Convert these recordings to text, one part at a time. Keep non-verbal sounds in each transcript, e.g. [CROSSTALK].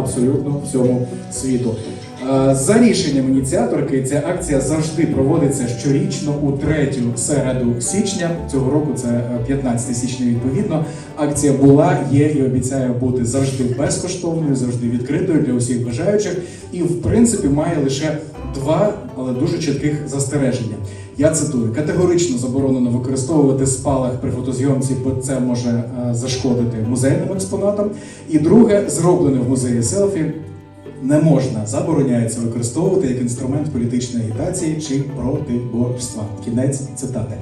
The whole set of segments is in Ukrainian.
абсолютно всьому світу. Е, За рішенням ініціаторки, ця акція завжди проводиться щорічно у третю середу січня. Цього року це е, 15 січня. Відповідно, акція була, є і обіцяє бути завжди безкоштовною, завжди відкритою для усіх бажаючих. І в принципі має лише два, але дуже чітких застереження. Я цитую: категорично заборонено використовувати спалах при фотозйомці, бо це може е, зашкодити музейним експонатам. І друге, зроблене в музеї селфі не можна, забороняється використовувати як інструмент політичної агітації чи протиборства. Кінець цитати.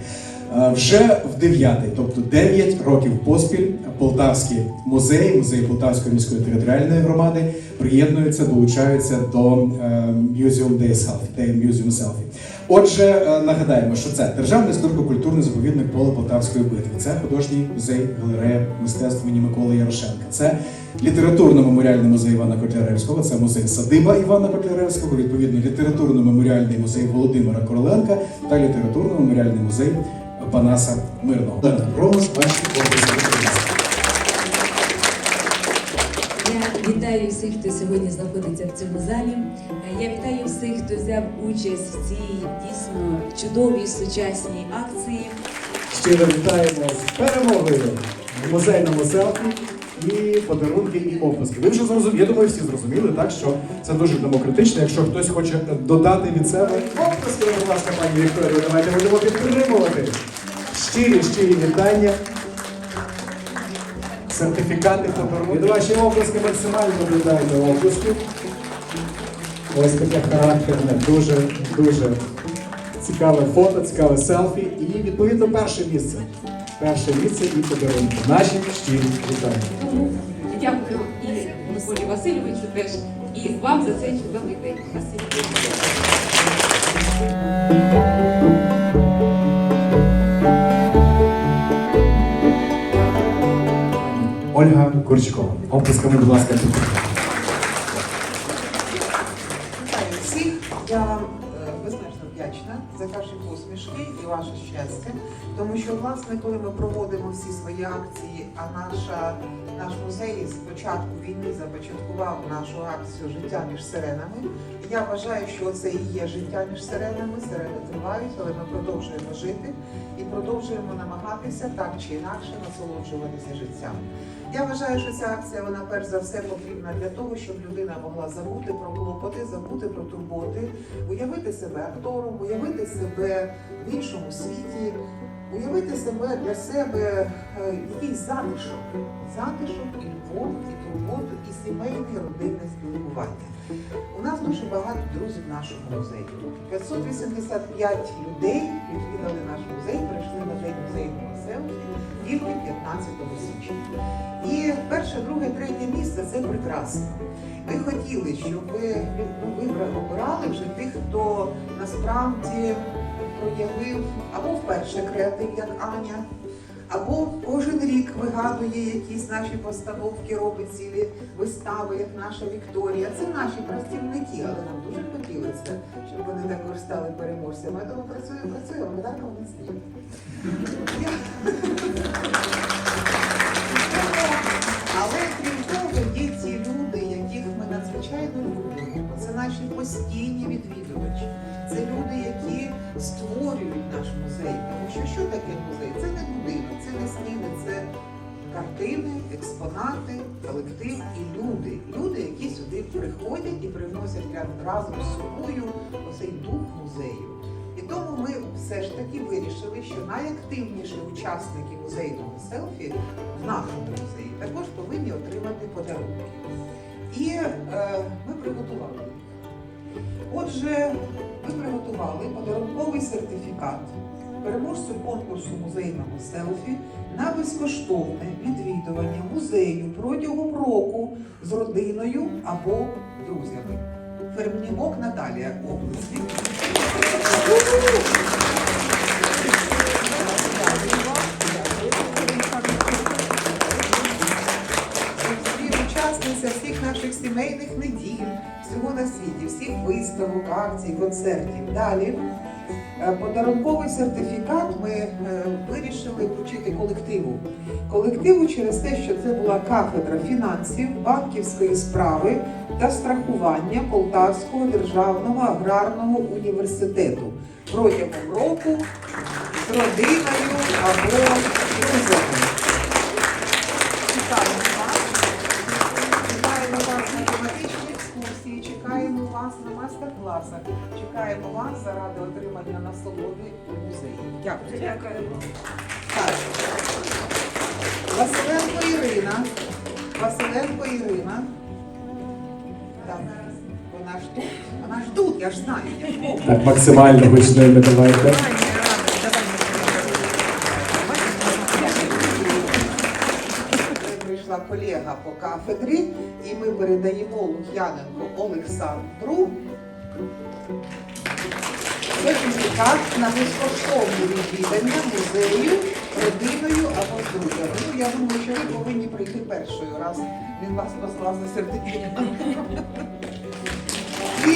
Вже в дев'ятий, тобто 9 років поспіль, Полтавський музей, музей Полтавської міської територіальної громади приєднуються, долучаються до е, Museum Day Selfie, Day Museum Selfie. Отже, е, нагадаємо, що це Державний історико-культурний заповідник поле Полтавської битви, це художній музей галерея мистецтв імені Миколи Ярошенка, це літературно-меморіальний музей Івана Котляревського, це музей садиба Івана Котляревського, відповідно, літературно-меморіальний музей Володимира Короленка та літературно-меморіальний музей Панаса Мирного. Промос, ваші області. Я вітаю всіх, хто сьогодні знаходиться в цьому залі. Я вітаю всіх, хто взяв участь в цій дійсно чудовій сучасній акції. Щиро вітаємо з перемогою в музейному селфі і подарунки, і опуски. Ви вже зрозуміли, я думаю, всі зрозуміли, так що це дуже демократично. Якщо хтось хоче додати від себе опуски, будь ласка, пані Вікторію, давайте будемо підтримувати. Щирі, щирі вітання. Сертифікати. І ваші оплески максимально додайте оплесків. Ось таке характерне, дуже, дуже цікаве фото, цікаве селфі і відповідно перше місце. Перше місце і подарунки. Наші щирі вітання. Дякую і Миколі Васильовичу теж, і вам за цей чудовий день. Спасибі. Оплесками, будь ласка. Вітаю всіх. Я вам е, безмежно вдячна за ваші посмішки і ваше щастя. Тому що, власне, коли ми проводимо всі свої акції, а наша, наш музей з початку війни започаткував нашу акцію Життя між сиренами. Я вважаю, що це і є життя між сиренами. Сирени тривають, але ми продовжуємо жити і продовжуємо намагатися так чи інакше насолоджуватися життям. Я вважаю, що ця акція вона перш за все потрібна для того, щоб людина могла забути про клопоти, забути про турботи, уявити себе актором, уявити себе в іншому світі, уявити себе для себе е, якийсь затишок, затишок і любов, і турботу, і сімейне родинне спілкування. У нас дуже багато друзів в нашому музеї. 585 людей відвідали наш музей, прийшли на день музейного селфі тільки 15 січня. І перше, друге, третє місце це прекрасно. Ми хотіли, щоб ви ну, вибрали, обирали вже тих, хто насправді проявив або вперше креатив, як Аня, або кожен рік вигадує якісь наші постановки, робить цілі вистави, як наша Вікторія. Це наші працівники, але нам дуже хотілося, щоб вони також стали переможцями. Я думаю, працюємо, працюємо, медалька в нас є. Експонати, колектив і люди. Люди, які сюди приходять і привносять разом з собою оцей дух музею. І тому ми все ж таки вирішили, що найактивніші учасники музейного селфі в нашому музеї також повинні отримати подарунки. І е, ми приготували. їх. Отже, ми приготували подарунковий сертифікат переможцю конкурсу музейного селфі на безкоштовне відвідування музею протягом року з родиною або друзями. Фермнімок Наталія області. Учасниця всіх наших сімейних неділь, всього на світі, всіх виставок, акцій, концертів. Далі подарунковий сертифікат ми е, вирішили вручити колективу. Колективу через те, що це була кафедра фінансів, банківської справи та страхування Полтавського державного аграрного університету протягом року з родиною або друзями. Чекаємо вас. Чекаємо вас на тематичні екскурсії, чекаємо вас на майстер-класах, чекаємо вас заради отримання насолоди у музеї. Дякую. Так. Василенко Ірина. Василенко Ірина. Так. Вона ж тут. Вона ж тут, я ж знаю. Я ж. Так, максимально гучними давайте. Прийшла колега по кафедрі, і ми передаємо Лук'яненко Олександру сертифікат на безкоштовне відвідання музею родиною або з друзями. Ну, я думаю, що ви повинні прийти першою раз. Він вас послав за сертифікат. І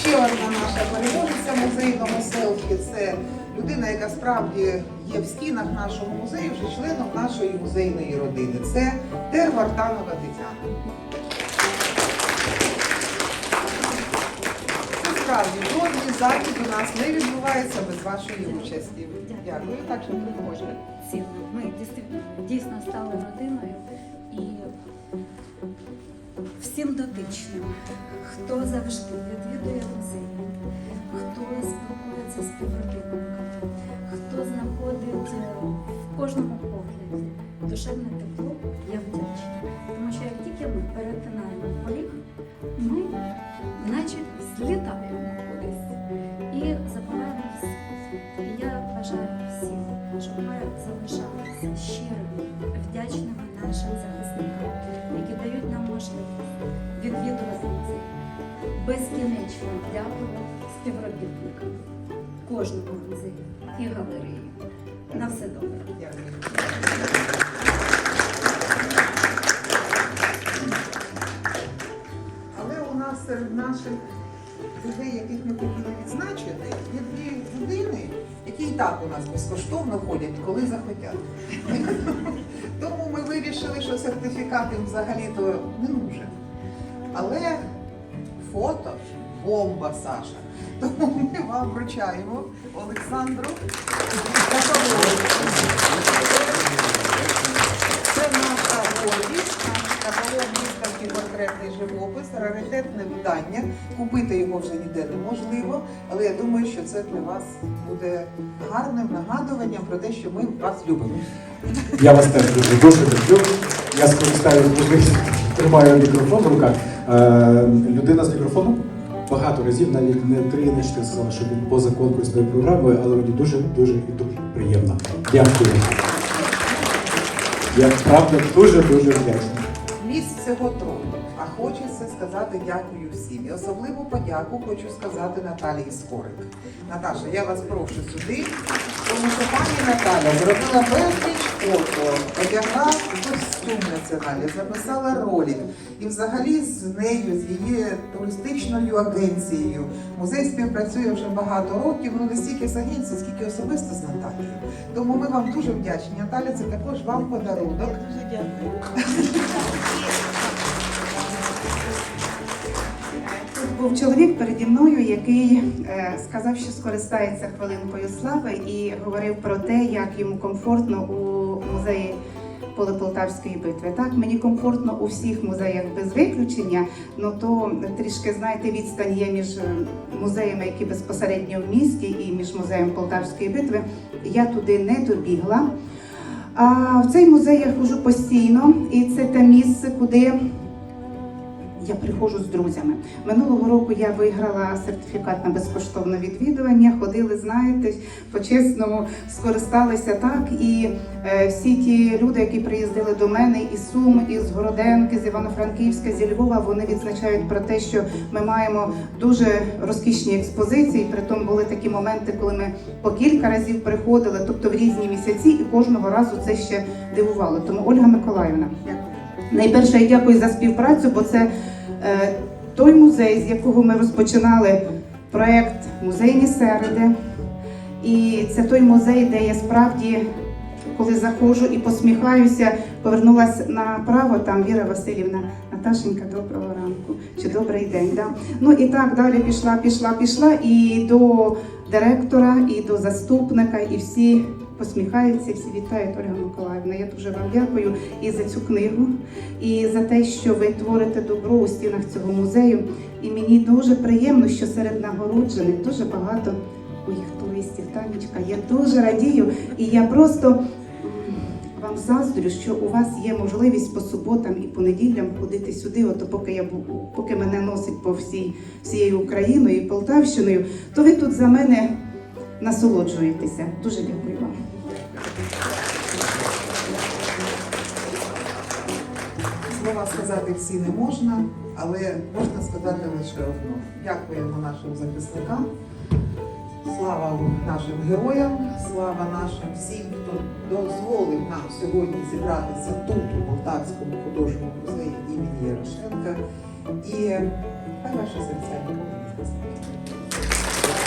ще одна наша переможеця музейного селфі це людина, яка справді є в стінах нашого музею, вже членом нашої музейної родини. Це Тервартанова Тетяна. Це справді жодний захід у нас не відбувається без вашої участі. Дякую, так що приходьте. цінно. Ми дійсно стали родиною і всім дотичним, хто завжди відвідує музей, хто спілкується з співробітниками, хто знаходить е, в кожному погляді душевне тепло, я вдячна. Тому що як тільки ми перетинаємо поріг, ми наче злітаємо бажаю щоб ми залишалися щирими, вдячними нашим захисникам, які дають нам можливість відвідувати музей. Безкінечно дякую співробітникам кожного музею і галереї. На все добре. Дякую. Але у нас серед наших людей, яких ми хотіли відзначити, є дві людини, які і так у нас безкоштовно ходять, коли захотять. [LAUGHS] Тому ми вирішили, що сертифікат їм взагалі-то не нужен. Але фото бомба, Саша. Тому ми вам вручаємо Олександру. Портретний живопис, раритетне видання. Купити його вже ніде неможливо, але я думаю, що це для вас буде гарним нагадуванням про те, що ми вас любимо. Я вас теж дуже дуже люблю. Я скористаюсь можливістю, тримаю мікрофон в руках. Е, людина з мікрофоном багато разів, навіть не три, не чотири сказала, що він поза конкурсною програмою, але мені дуже, дуже і дуже приємно. Дякую. Я правда дуже дуже вдячний. Місць всього трохи, хочеться сказати дякую всім. І особливу подяку хочу сказати Наталії Скорик. Наташа, я вас прошу сюди, тому що пані Наталя зробила безліч фото, одягла костюм національний, записала ролик. І взагалі з нею, з її туристичною агенцією, музей співпрацює вже багато років, ну не стільки з агенцією, скільки особисто з Наталією. Тому ми вам дуже вдячні. Наталя, це також вам подарунок. Дуже дякую. [LAUGHS] був чоловік переді мною, який е, сказав, що скористається хвилинкою слави і говорив про те, як йому комфортно у музеї поле Полтавської битви. Так, мені комфортно у всіх музеях без виключення, ну то трішки знаєте, відстань є між е, музеями, які безпосередньо в місті, і між музеєм Полтавської битви. Я туди не добігла. А в цей музей я ходжу постійно, і це те місце, куди я приходжу з друзями. Минулого року я виграла сертифікат на безкоштовне відвідування. Ходили, знаєте, по-чесному скористалися так. І е, всі ті люди, які приїздили до мене із Сум, із Городенки, з Івано-Франківська, зі Львова, вони відзначають про те, що ми маємо дуже розкішні експозиції. Притом були такі моменти, коли ми по кілька разів приходили, тобто в різні місяці, і кожного разу це ще дивувало. Тому Ольга Миколаївна. Дякую. Найперше я дякую за співпрацю, бо це той музей, з якого ми розпочинали проект Музейні середи. І це той музей, де я справді коли заходжу і посміхаюся, повернулася направо, там Віра Васильівна, Наташенька, доброго ранку чи добрий день. Да? Ну і так далі пішла, пішла, пішла і до директора, і до заступника, і всі посміхаються, всі вітають Ольга Миколаївна. Я дуже вам дякую і за цю книгу, і за те, що ви творите добро у стінах цього музею. І мені дуже приємно, що серед нагороджених дуже багато моїх туристів. Танечка, я дуже радію, і я просто вам заздрю, що у вас є можливість по суботам і понеділям ходити сюди. От поки я поки мене носить по всій всією Україною і Полтавщиною, то ви тут за мене насолоджуєтеся. Дуже дякую вам. Слова сказати всі не можна, але можна сказати лише одно. Дякуємо нашим захисникам. Слава нашим героям, слава нашим всім, хто дозволив нам сьогодні зібратися тут, у Полтавському художньому музеї імені Ярошенка. І хай ваші серця не згаснуть.